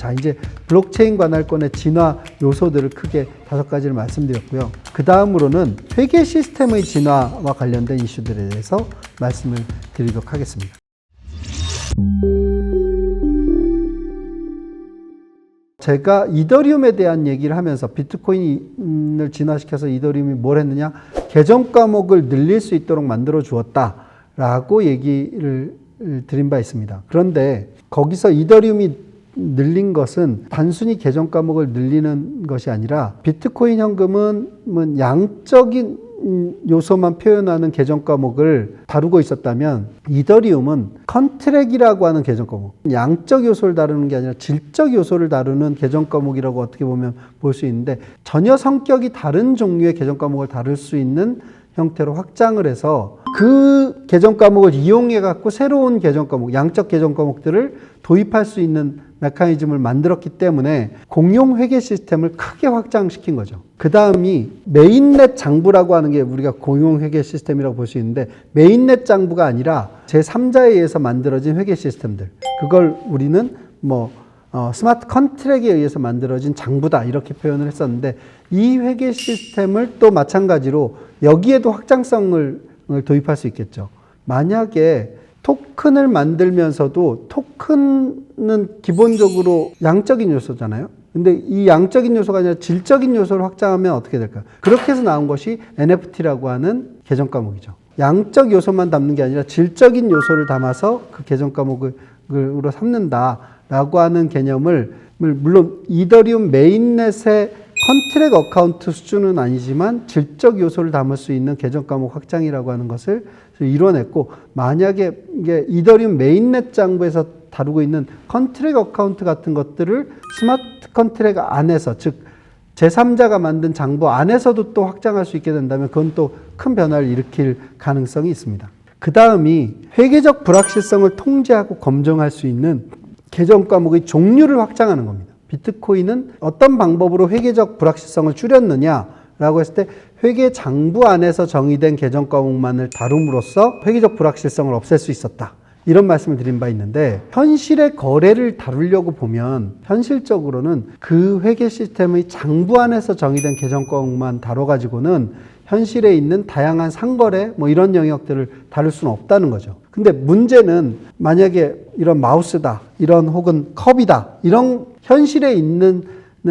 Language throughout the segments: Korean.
자, 이제 블록체인 관할권의 진화 요소들을 크게 다섯 가지를 말씀드렸고요. 그 다음으로는 회계 시스템의 진화와 관련된 이슈들에 대해서 말씀을 드리도록 하겠습니다. 제가 이더리움에 대한 얘기를 하면서 비트코인을 진화시켜서 이더리움이 뭘 했느냐? 계정 과목을 늘릴 수 있도록 만들어 주었다 라고 얘기를 드린 바 있습니다. 그런데 거기서 이더리움이 늘린 것은 단순히 계정 과목을 늘리는 것이 아니라 비트코인 현금은 뭐 양적인 음, 요소만 표현하는 계정 과목을 다루고 있었다면 이더리움은 컨트랙이라고 하는 계정 과목 양적 요소를 다루는 게 아니라 질적 요소를 다루는 계정 과목이라고 어떻게 보면 볼 수 있는데 전혀 성격이 다른 종류의 계정 과목을 다룰 수 있는 형태로 확장을 해서 그 계정 과목을 이용해 갖고 새로운 계정 과목 양적 계정 과목들을 도입할 수 있는 메커니즘을 만들었기 때문에 공용 회계 시스템을 크게 확장시킨 거죠. 그 다음이 메인넷 장부라고 하는 게 우리가 공용 회계 시스템이라고 볼 수 있는데 메인넷 장부가 아니라 제3자에 의해서 만들어진 회계 시스템들. 그걸 우리는 뭐 어, 스마트 컨트랙에 의해서 만들어진 장부다 이렇게 표현을 했었는데 이 회계 시스템을 또 마찬가지로 여기에도 확장성을 도입할 수 있겠죠. 만약에 토큰을 만들면서도 토큰은 기본적으로 양적인 요소잖아요. 근데 이 양적인 요소가 아니라 질적인 요소를 확장하면 어떻게 될까요? 그렇게 해서 나온 것이 NFT라고 하는 계정 과목이죠. 양적 요소만 담는 게 아니라 질적인 요소를 담아서 그 계정 과목으로 삼는다라고 하는 개념을 물론 이더리움 메인넷의 컨트랙 어카운트 수준은 아니지만 질적 요소를 담을 수 있는 계정 과목 확장이라고 하는 것을 이뤄냈고 만약에 이게 이더리움 메인넷 장부에서 다루고 있는 컨트랙 어카운트 같은 것들을 스마트 컨트랙 안에서 즉 제3자가 만든 장부 안에서도 또 확장할 수 있게 된다면 그건 또 큰 변화를 일으킬 가능성이 있습니다. 그 다음이 회계적 불확실성을 통제하고 검증할 수 있는 계정 과목의 종류를 확장하는 겁니다. 비트코인은 어떤 방법으로 회계적 불확실성을 줄였느냐라고 했을 때 회계 장부 안에서 정의된 계정 과목만을 다룸으로써 회계적 불확실성을 없앨 수 있었다. 이런 말씀을 드린 바 있는데 현실의 거래를 다루려고 보면 현실적으로는 그 회계 시스템의 장부 안에서 정의된 계정 과목만 다뤄 가지고는 현실에 있는 다양한 상거래 뭐 이런 영역들을 다룰 수는 없다는 거죠. 근데 문제는 만약에 이런 마우스다, 이런 혹은 컵이다, 이런 현실에 있는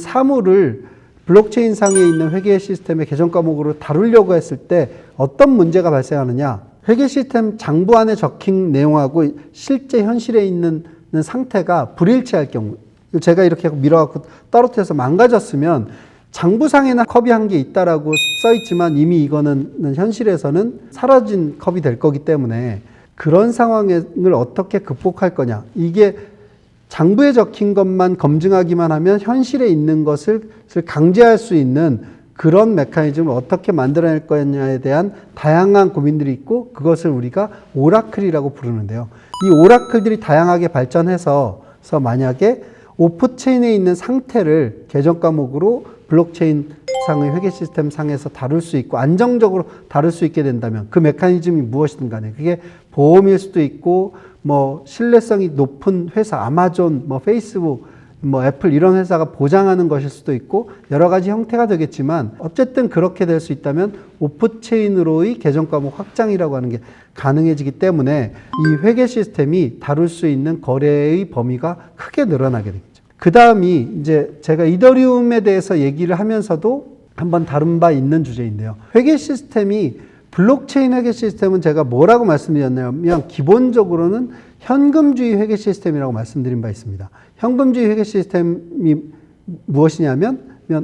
사물을 블록체인 상에 있는 회계 시스템의 계정 과목으로 다루려고 했을 때 어떤 문제가 발생하느냐? 회계 시스템 장부 안에 적힌 내용하고 실제 현실에 있는 상태가 불일치할 경우, 제가 이렇게 밀어갖고 떨어뜨려서 망가졌으면 장부상에나 컵이 한 개 있다라고 써 있지만 이미 이거는 현실에서는 사라진 컵이 될 거기 때문에 그런 상황을 어떻게 극복할 거냐. 이게 장부에 적힌 것만 검증하기만 하면 현실에 있는 것을 강제할 수 있는 그런 메커니즘을 어떻게 만들어낼 거냐에 대한 다양한 고민들이 있고 그것을 우리가 오라클이라고 부르는데요. 이 오라클들이 다양하게 발전해서 만약에 오프체인에 있는 상태를 계정 과목으로 블록체인 상의 회계 시스템 상에서 다룰 수 있고 안정적으로 다룰 수 있게 된다면 그 메커니즘이 무엇이든 간에 그게 보험일 수도 있고 뭐 신뢰성이 높은 회사 아마존 뭐 페이스북 뭐 애플 이런 회사가 보장하는 것일 수도 있고 여러 가지 형태가 되겠지만 어쨌든 그렇게 될 수 있다면 오프체인으로의 계정 과목 확장이라고 하는 게 가능해지기 때문에 이 회계 시스템이 다룰 수 있는 거래의 범위가 크게 늘어나게 됩니다. 그 다음이 이제 제가 이더리움에 대해서 얘기를 하면서도 한번 다룬 바 있는 주제인데요. 회계 시스템이 블록체인 회계 시스템은 제가 뭐라고 말씀드렸냐면 기본적으로는 현금주의 회계 시스템이라고 말씀드린 바 있습니다. 현금주의 회계 시스템이 무엇이냐면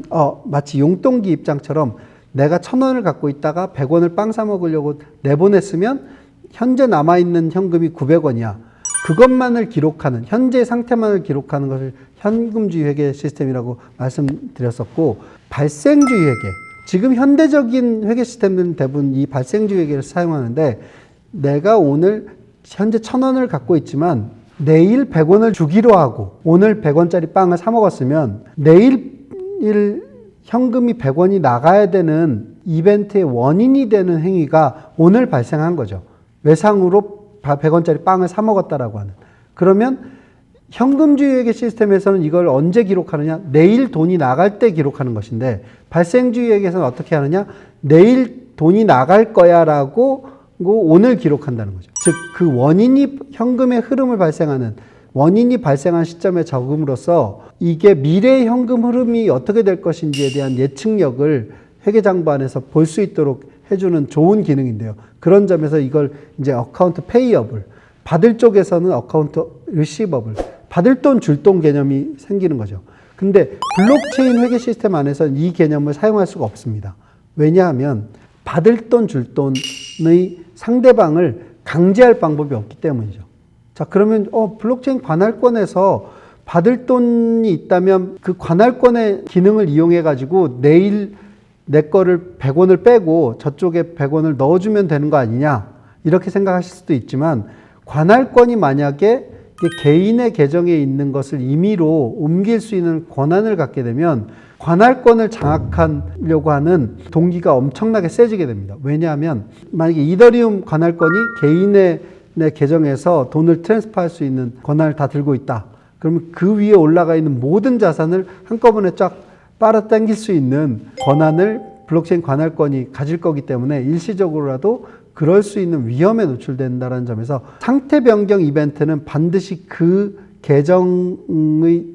어, 마치 용돈기 입장처럼 내가 천 원을 갖고 있다가 백 원을 빵 사 먹으려고 내보냈으면 현재 남아 있는 현금이 구백 원이야. 그것만을 기록하는 현재 상태만을 기록하는 것을 현금주의 회계 시스템이라고 말씀드렸었고 발생주의 회계 지금 현대적인 회계 시스템들은 대부분 이 발생주의 회계를 사용하는데 내가 오늘 현재 천 원을 갖고 있지만 내일 백 원을 주기로 하고 오늘 백 원짜리 빵을 사 먹었으면 내일 일 현금이 백 원이 나가야 되는 이벤트의 원인이 되는 행위가 오늘 발생한 거죠. 외상으로 100원짜리 빵을 사 먹었다라고 하는. 그러면 현금주의 회계 시스템에서는 이걸 언제 기록하느냐? 내일 돈이 나갈 때 기록하는 것인데 발생주의 회계에서는 어떻게 하느냐? 내일 돈이 나갈 거야라고 오늘 기록한다는 거죠. 즉 그 원인이 현금의 흐름을 발생하는 원인이 발생한 시점에 적음으로써 이게 미래의 현금 흐름이 어떻게 될 것인지에 대한 예측력을 회계장부 안에서 볼 수 있도록 해주는 좋은 기능인데요. 그런 점에서 이걸 이제 어카운트 페이어블 받을 쪽에서는 어카운트 리시버블 받을 돈 줄 돈 개념이 생기는 거죠. 근데 블록체인 회계 시스템 안에서는 이 개념을 사용할 수가 없습니다. 왜냐하면 받을 돈 줄 돈의 상대방을 강제할 방법이 없기 때문이죠. 자, 그러면 어 블록체인 관할권에서 받을 돈이 있다면 그 관할권의 기능을 이용해 가지고 내일 내 거를 100원을 빼고 저쪽에 100원을 넣어주면 되는 거 아니냐 이렇게 생각하실 수도 있지만 관할권이 만약에 개인의 계정에 있는 것을 임의로 옮길 수 있는 권한을 갖게 되면 관할권을 장악하려고 하는 동기가 엄청나게 세지게 됩니다. 왜냐하면 만약에 이더리움 관할권이 개인의 내 계정에서 돈을 트랜스퍼할 수 있는 권한을 다 들고 있다. 그러면 그 위에 올라가 있는 모든 자산을 한꺼번에 쫙 빨아당길 수 있는 권한을 블록체인 관할권이 가질 거기 때문에 일시적으로라도 그럴 수 있는 위험에 노출된다는 점에서 상태 변경 이벤트는 반드시 그 계정의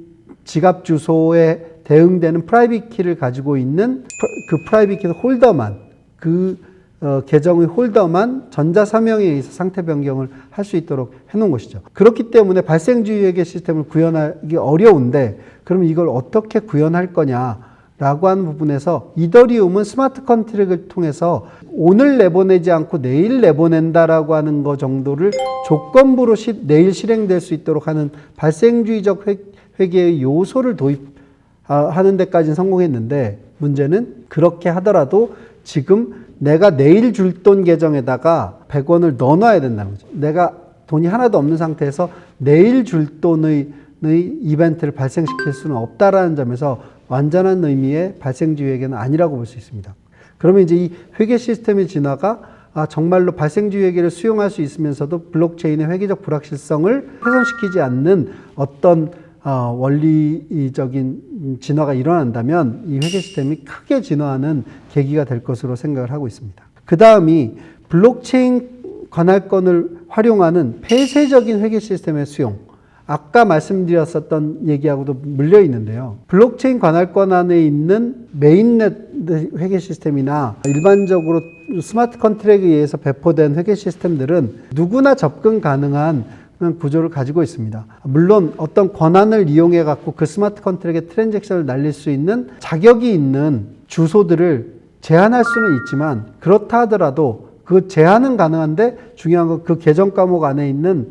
지갑 주소에 대응되는 프라이빗 키를 가지고 있는 그 프라이빗 키 홀더만 그 어, 계정의 홀더만 전자서명에 의해서 상태 변경을 할 수 있도록 해놓은 것이죠. 그렇기 때문에 발생주의 회계 시스템을 구현하기 어려운데 그럼 이걸 어떻게 구현할 거냐 라고 하는 부분에서 이더리움은 스마트 컨트랙을 통해서 오늘 내보내지 않고 내일 내보낸다라고 하는 거 정도를 조건부로 시, 내일 실행될 수 있도록 하는 발생주의적 회, 회계의 요소를 도입하는 데까지는 성공했는데 문제는 그렇게 하더라도 지금 내가 내일 줄 돈 계정에다가 100원을 넣어놔야 된다는 거죠. 내가 돈이 하나도 없는 상태에서 내일 줄 돈의 이벤트를 발생시킬 수는 없다라는 점에서 완전한 의미의 발생주의 회계는 아니라고 볼 수 있습니다. 그러면 이제 이 회계 시스템의 진화가 아, 정말로 발생주의 회계를 수용할 수 있으면서도 블록체인의 회계적 불확실성을 훼손시키지 않는 어떤 어, 원리적인 진화가 일어난다면 이 회계 시스템이 크게 진화하는 계기가 될 것으로 생각을 하고 있습니다. 그 다음이 블록체인 관할권을 활용하는 폐쇄적인 회계 시스템의 수용. 아까 말씀드렸었던 얘기하고도 물려 있는데요. 블록체인 관할권 안에 있는 메인넷 회계 시스템이나 일반적으로 스마트 컨트랙에 의해서 배포된 회계 시스템들은 누구나 접근 가능한 구조를 가지고 있습니다. 물론 어떤 권한을 이용해 갖고 그 스마트 컨트랙의 트랜잭션을 날릴 수 있는 자격이 있는 주소들을 제한할 수는 있지만 그렇다 하더라도 그 제한은 가능한데 중요한 건 그 계정 과목 안에 있는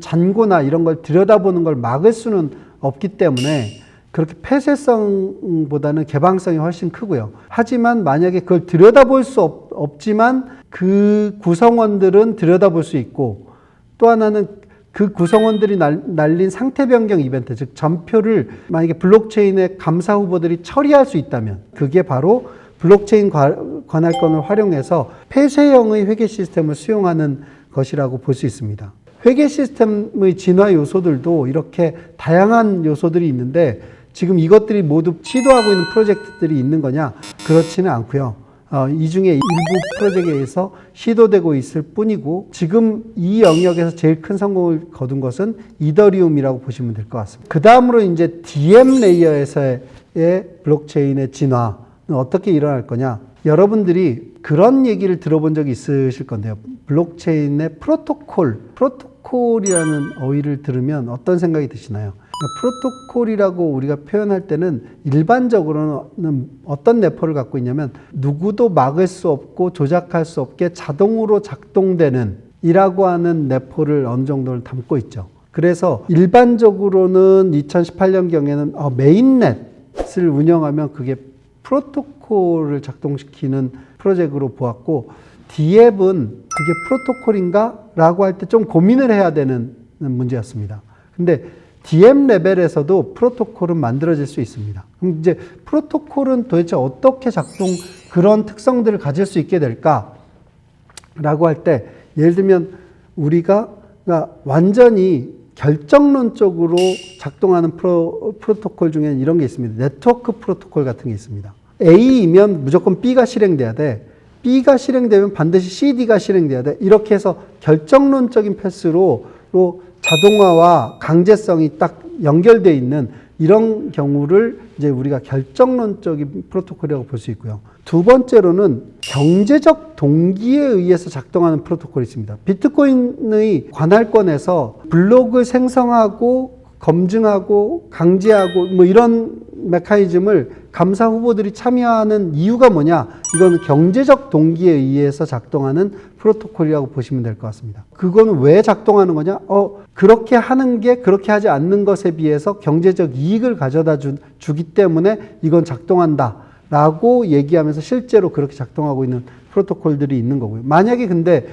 잔고나 이런 걸 들여다보는 걸 막을 수는 없기 때문에 그렇게 폐쇄성보다는 개방성이 훨씬 크고요. 하지만 만약에 그걸 들여다볼 수 없, 없지만 그 구성원들은 들여다볼 수 있고 또 하나는 그 구성원들이 날 린 상태 변경 이벤트, 즉 전표를 만약에 블록체인의 감사 후보들이 처리할 수 있다면 그게 바로 블록체인 관할권을 활용해서 폐쇄형의 회계 시스템을 수용하는 것이라고 볼 수 있습니다. 회계 시스템의 진화 요소들도 이렇게 다양한 요소들이 있는데 지금 이것들이 모두 시도하고 있는 프로젝트들이 있는 거냐? 그렇지는 않고요. 어, 이 중에 일부 프로젝트에서 시도되고 있을 뿐이고 지금 이 영역에서 제일 큰 성공을 거둔 것은 이더리움이라고 보시면 될 것 같습니다. 그 다음으로 이제 DM 레이어에서의 블록체인의 진화는 어떻게 일어날 거냐? 여러분들이 그런 얘기를 들어본 적이 있으실 건데요. 블록체인의 프로토콜, 프로토 콜이라는 어휘를 들으면 어떤 생각이 드시나요? 프로토콜이라고 우리가 표현할 때는 일반적으로는 어떤 내포를 갖고 있냐면 누구도 막을 수 없고 조작할 수 없게 자동으로 작동되는 이라고 하는 내포를 어느 정도를 담고 있죠. 그래서 일반적으로는 2018년경에는 어, 메인넷을 운영하면 그게 프로토콜을 작동시키는 프로젝트로 보았고 디앱은 그게 프로토콜인가? 라고 할 때 좀 고민을 해야 되는 문제였습니다. 근데 DM 레벨에서도 프로토콜은 만들어질 수 있습니다. 그럼 이제 프로토콜은 도대체 어떻게 작동, 그런 특성들을 가질 수 있게 될까? 라고 할 때, 예를 들면 우리가 그러니까 완전히 결정론적으로 작동하는 프로, 프로토콜 중에는 이런 게 있습니다. 네트워크 프로토콜 같은 게 있습니다. A이면 무조건 B가 실행돼야 돼. B가 실행되면 반드시 CD가 실행돼야 돼. 이렇게 해서 결정론적인 패스로 로 자동화와 강제성이 딱 연결되어 있는 이런 경우를 이제 우리가 결정론적인 프로토콜이라고 볼 수 있고요. 두 번째로는 경제적 동기에 의해서 작동하는 프로토콜이 있습니다. 비트코인의 관할권에서 블록을 생성하고 검증하고 강제하고 뭐 이런 메커니즘을 감사 후보들이 참여하는 이유가 뭐냐? 이거는 경제적 동기에 의해서 작동하는 프로토콜이라고 보시면 될 것 같습니다. 그거는 왜 작동하는 거냐? 어, 그렇게 하는 게 그렇게 하지 않는 것에 비해서 경제적 이익을 가져다 주, 주기 때문에 이건 작동한다. 라고 얘기하면서 실제로 그렇게 작동하고 있는 프로토콜들이 있는 거고요. 만약에 근데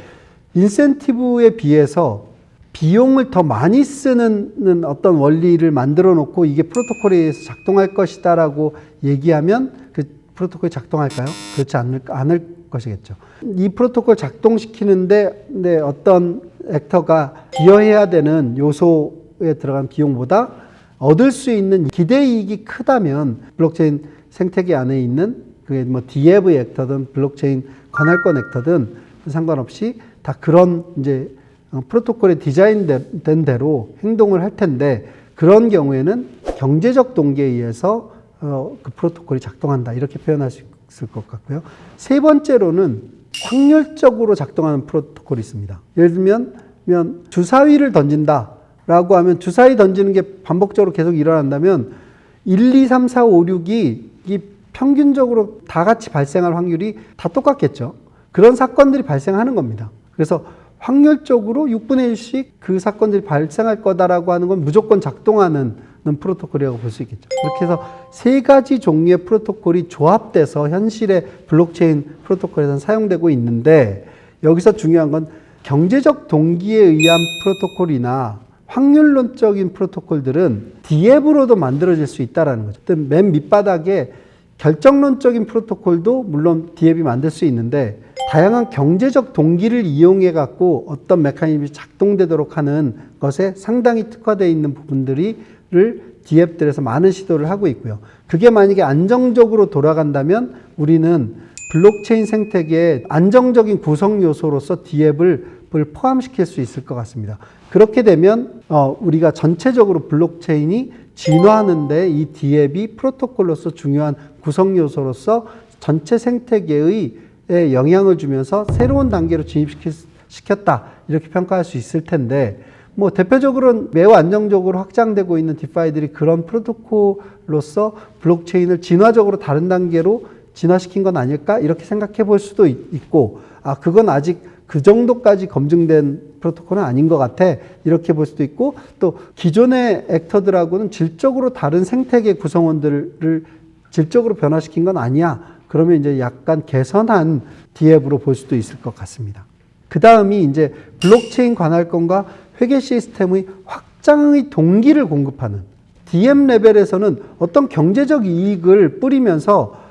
인센티브에 비해서 비용을 더 많이 쓰는 어떤 원리를 만들어 놓고 이게 프로토콜에 의해서 작동할 것이다라고 얘기하면 그 프로토콜이 작동할까요? 그렇지 않을, 않을 것이겠죠. 이 프로토콜 작동시키는데 네, 어떤 액터가 기여해야 되는 요소에 들어간 비용보다 얻을 수 있는 기대 이익이 크다면 블록체인 생태계 안에 있는 그게 뭐 디에브 액터든 블록체인 관할권 액터든 상관없이 다 그런 이제 어, 프로토콜에 디자인된 대로 행동을 할 텐데 그런 경우에는 경제적 동기에 의해서 어, 그 프로토콜이 작동한다 이렇게 표현할 수 있을 것 같고요. 세 번째로는 확률적으로 작동하는 프로토콜이 있습니다. 예를 들면 면 주사위를 던진다라고 하면 주사위 던지는 게 반복적으로 계속 일어난다면 1, 2, 3, 4, 5, 6이 이 평균적으로 다 같이 발생할 확률이 다 똑같겠죠. 그런 사건들이 발생하는 겁니다. 그래서 확률적으로 6분의 1씩 그 사건들이 발생할 거다라고 하는 건 무조건 작동하는 프로토콜이라고 볼 수 있겠죠. 그렇게 해서 세 가지 종류의 프로토콜이 조합돼서 현실의 블록체인 프로토콜에서 사용되고 있는데 여기서 중요한 건 경제적 동기에 의한 프로토콜이나 확률론적인 프로토콜들은 디앱으로도 만들어질 수 있다라는 거죠. 맨 밑바닥에 결정론적인 프로토콜도 물론 디앱이 만들 수 있는데 다양한 경제적 동기를 이용해 갖고 어떤 메커니즘이 작동되도록 하는 것에 상당히 특화되어 있는 부분들을 디앱들에서 많은 시도를 하고 있고요. 그게 만약에 안정적으로 돌아간다면 우리는 블록체인 생태계의 안정적인 구성 요소로서 디앱을 포함시킬 수 있을 것 같습니다. 그렇게 되면 어, 우리가 전체적으로 블록체인이 진화하는데 이 디앱이 프로토콜로서 중요한 구성 요소로서 전체 생태계의 영향을 주면서 새로운 단계로 진입시켰다. 이렇게 평가할 수 있을 텐데 뭐 대표적으로는 매우 안정적으로 확장되고 있는 디파이들이 그런 프로토콜로서 블록체인을 진화적으로 다른 단계로 진화시킨 건 아닐까? 이렇게 생각해 볼 수도 있고 아 그건 아직 그 정도까지 검증된 프로토콜은 아닌 것 같아 이렇게 볼 수도 있고 또 기존의 액터들하고는 질적으로 다른 생태계 구성원들을 질적으로 변화시킨 건 아니야 그러면 이제 약간 개선한 디앱으로 볼 수도 있을 것 같습니다. 그 다음이 이제 블록체인 관할권과 회계 시스템의 확장의 동기를 공급하는 DM 레벨에서는 어떤 경제적 이익을 뿌리면서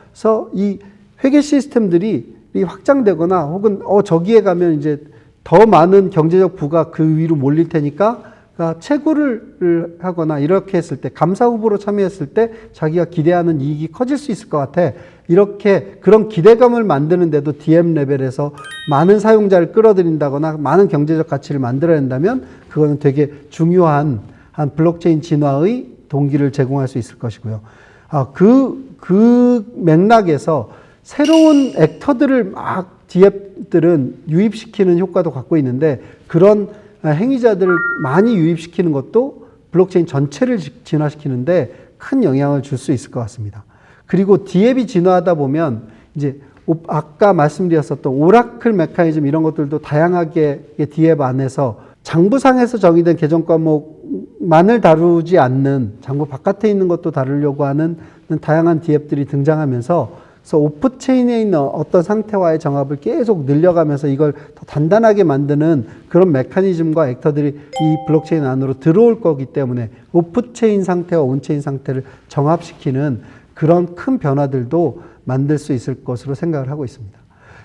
이 회계 시스템들이 확장되거나 혹은 어 저기에 가면 이제 더 많은 경제적 부가 그 위로 몰릴 테니까 그러니까 채굴을 하거나 이렇게 했을 때 감사 후보로 참여했을 때 자기가 기대하는 이익이 커질 수 있을 것 같아. 이렇게 그런 기대감을 만드는데도 DM 레벨에서 많은 사용자를 끌어들인다거나 많은 경제적 가치를 만들어낸다면 그거는 되게 중요한 한 블록체인 진화의 동기를 제공할 수 있을 것이고요. 아, 그, 그 맥락에서 새로운 액터들을 막 디앱들은 유입시키는 효과도 갖고 있는데 그런 행위자들을 많이 유입시키는 것도 블록체인 전체를 진화시키는데 큰 영향을 줄 수 있을 것 같습니다. 그리고 디앱이 진화하다 보면 이제 아까 말씀드렸었던 오라클 메커니즘 이런 것들도 다양하게 디앱 안에서 장부상에서 정의된 계정 과목만을 다루지 않는 장부 바깥에 있는 것도 다루려고 하는 다양한 디앱들이 등장하면서 그래서 오프 체인에 있는 어떤 상태와의 정합을 계속 늘려가면서 이걸 더 단단하게 만드는 그런 메커니즘과 액터들이 이 블록체인 안으로 들어올 거기 때문에 오프 체인 상태와 온 체인 상태를 정합시키는 그런 큰 변화들도 만들 수 있을 것으로 생각을 하고 있습니다.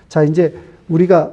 자, 이제 우리가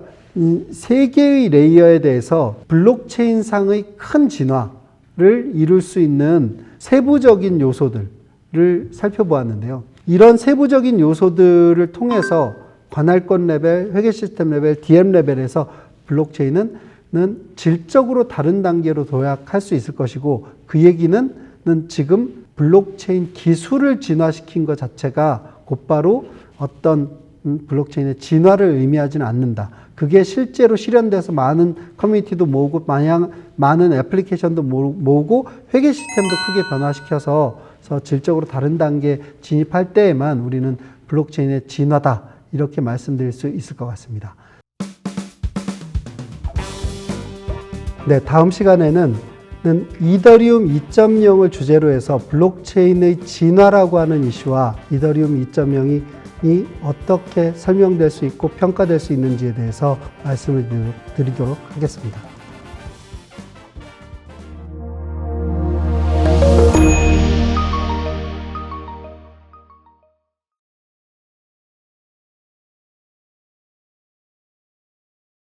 세 개의 레이어에 대해서 블록체인 상의 큰 진화, 이룰 수 있는 세부적인 요소들을 살펴보았는데요. 이런 세부적인 요소들을 통해서 관할권 레벨, 회계 시스템 레벨, DM 레벨에서 블록체인은 는 질적으로 다른 단계로 도약할 수 있을 것이고 그 얘기는 는 지금 블록체인 기술을 진화시킨 것 자체가 곧바로 어떤 음, 블록체인의 진화를 의미하지는 않는다. 그게 실제로 실현돼서 많은 커뮤니티도 모으고 마냥 많은 애플리케이션도 모으- 모으고 회계 시스템도 크게 변화시켜서 서 질적으로 다른 단계에 진입할 때에만 우리는 블록체인의 진화다 이렇게 말씀드릴 수 있을 것 같습니다. 네, 다음 시간에는 는 이더리움 2.0을 주제로 해서 블록체인의 진화라고 하는 이슈와 이더리움 2.0이 이 어떻게 설명될 수 있고 평가될 수 있는지에 대해서 말씀을 드리도록 하겠습니다.